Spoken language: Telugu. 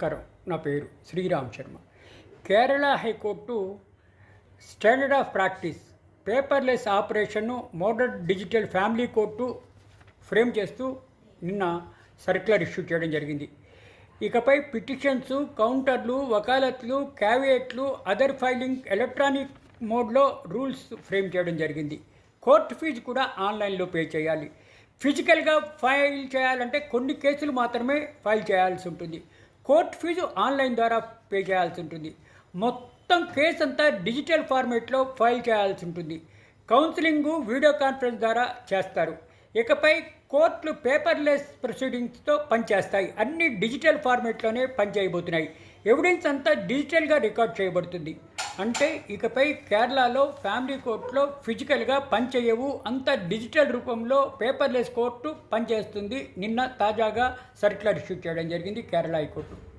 నమస్కారం. నా పేరు Sriram Sharma. Kerala high court standard of practice paperless ఆపరేషన్ను modern digital family court frame చేస్తూ నిన్న సర్క్యులర్ ఇష్యూ చేయడం జరిగింది. ఇకపై పిటిషన్స్ కౌంటర్లు వకాలత్లు క్యావియేట్లు అదర్ ఫైలింగ్ ఎలక్ట్రానిక్ మోడ్లో రూల్స్ ఫ్రేమ్ చేయడం జరిగింది. కోర్టు ఫీజు కూడా ఆన్లైన్లో పే చేయాలి. ఫిజికల్గా ఫైల్ చేయాలంటే కొన్ని కేసులు మాత్రమే ఫైల్ చేయాల్సి ఉంటుంది. కోర్టు ఫీజు ఆన్లైన్ ద్వారా పే చేయాల్సి ఉంటుంది. మొత్తం కేసు అంతా డిజిటల్ ఫార్మేట్లో ఫైల్ చేయాల్సి ఉంటుంది. కౌన్సిలింగ్ వీడియో కాన్ఫరెన్స్ ద్వారా చేస్తారు. ఇకపై కోర్టులు పేపర్లెస్ ప్రొసీడింగ్స్తో పనిచేస్తాయి. అన్ని డిజిటల్ ఫార్మేట్లోనే పనిచేయబోతున్నాయి. ఎవిడెన్స్ అంతా డిజిటల్గా రికార్డ్ చేయబడుతుంది. అంటే ఇకపై కేరళలో ఫ్యామిలీ కోర్టులో ఫిజికల్గా పనిచేయవు. అంత డిజిటల్ రూపంలో పేపర్లెస్ కోర్టు పనిచేస్తుంది. నిన్న తాజాగా సర్క్యులర్ ఇష్యూ చేయడం జరిగింది కేరళ హైకోర్టు.